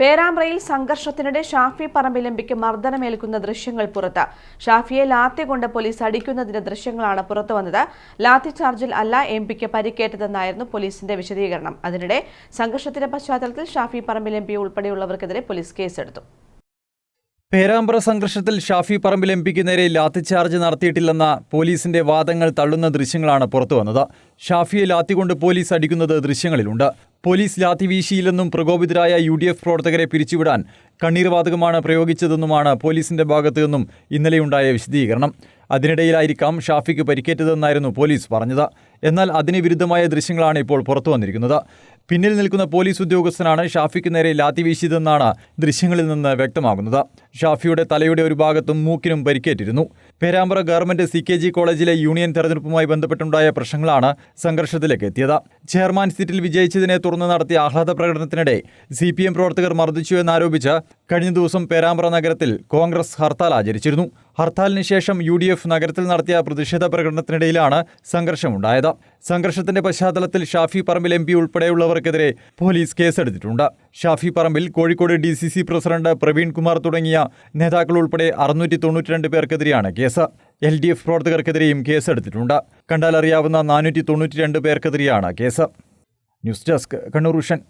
പേരാമ്പ്രയിൽ സംഘർഷത്തിനിടെ ഷാഫി പറമ്പിൽ എംപിക്ക് മർദ്ദനമേൽക്കുന്ന ദൃശ്യങ്ങൾ പുറത്ത്. ഷാഫിയെ ലാത്തി കൊണ്ട് പോലീസ് അടിക്കുന്നതിന്റെ ദൃശ്യങ്ങളാണ് പുറത്തുവന്നത് ലാത്തി ചാർജിൽ അല്ല എംപിക്ക് പരിക്കേറ്റതെന്നായിരുന്നു പോലീസിന്റെ വിശദീകരണം. അതിനിടെ സംഘർഷത്തിന്റെ പശ്ചാത്തലത്തിൽ ഷാഫി പറമ്പിൽ എം പി ഉൾപ്പെടെയുള്ളവർക്കെതിരെ പോലീസ് കേസെടുത്തു. പേരാമ്പ്ര സംഘർഷത്തിൽ ഷാഫി പറമ്പിൽ എം പിക്ക് നേരെ ലാത്തിച്ചാർജ് നടത്തിയിട്ടില്ലെന്ന പോലീസിന്റെ വാദങ്ങൾ തള്ളുന്ന ദൃശ്യങ്ങളാണ് പുറത്തുവന്നത് ഷാഫിയെ ലാത്തികൊണ്ട് പോലീസ് അടിക്കുന്നത് ദൃശ്യങ്ങളിലുണ്ട്. പോലീസ് ലാത്തി വീശിയില്ലെന്നും പ്രകോപിതരായ യു ഡി എഫ് പ്രവർത്തകരെ പിരിച്ചുവിടാൻ കണ്ണീർവാതകമാണ് പ്രയോഗിച്ചതെന്നുമാണ് പോലീസിന്റെ ഭാഗത്തു നിന്നും ഇന്നലെയുണ്ടായ വിശദീകരണം. അതിനിടയിലായിരിക്കാം ഷാഫിക്ക് പരിക്കേറ്റതെന്നായിരുന്നു പോലീസ് പറഞ്ഞത്. എന്നാൽ അതിന് വിരുദ്ധമായ ദൃശ്യങ്ങളാണ് ഇപ്പോൾ പുറത്തു വന്നിരിക്കുന്നത്. പിന്നിൽ നിൽക്കുന്ന പോലീസ് ഉദ്യോഗസ്ഥനാണ് ഷാഫിക്ക് നേരെ ലാത്തി വീശിയതെന്നാണ് ദൃശ്യങ്ങളിൽ നിന്ന് വ്യക്തമാകുന്നത്. ഷാഫിയുടെ തലയുടെ ഒരു ഭാഗത്തും മൂക്കിനും പരിക്കേറ്റിരുന്നു. Perambra government C K G കോളേജിലെ യൂണിയൻ തെരഞ്ഞെടുപ്പുമായി ബന്ധപ്പെട്ടുണ്ടായ പ്രശ്നങ്ങളാണ് സംഘർഷത്തിലേക്ക് എത്തിയത്. ചെയർമാൻ സീറ്റിൽ വിജയിച്ചതിനെ തുടർന്ന് നടത്തിയ ആഹ്ലാദ പ്രകടനത്തിനിടെ സി പി എം പ്രവർത്തകർ മർദ്ദിച്ചു എന്നാരോപിച്ച് കഴിഞ്ഞ ദിവസം പേരാമ്പ്ര നഗരത്തിൽ കോൺഗ്രസ് ഹർത്താൽ ആചരിച്ചിരുന്നു. ഹർത്താലിന് ശേഷം യു ഡി എഫ് നഗരത്തിൽ നടത്തിയ പ്രതിഷേധ പ്രകടനത്തിനിടയിലാണ് സംഘർഷമുണ്ടായത്. സംഘർഷത്തിന്റെ പശ്ചാത്തലത്തിൽ ഷാഫി പറമ്പിൽ എം പി ഉൾപ്പെടെയുള്ളവർക്കെതിരെ പോലീസ് കേസെടുത്തിട്ടുണ്ട്. Shafi Parambil Kozhikode D C C president Praveen Kumar തുടങ്ങിയ നേതാക്കൾ ഉൾപ്പെടെ അറുന്നൂറ്റി തൊണ്ണൂറ്റിരണ്ട് പേർക്കെതിരെയാണ് കേസ്. എൽ ഡി എഫ് പ്രവർത്തകർക്കെതിരെയും കേസെടുത്തിട്ടുണ്ട്. കണ്ടാലറിയാവുന്ന നാനൂറ്റി തൊണ്ണൂറ്റിരണ്ട് പേർക്കെതിരെയാണ് case. News desk Kannur vision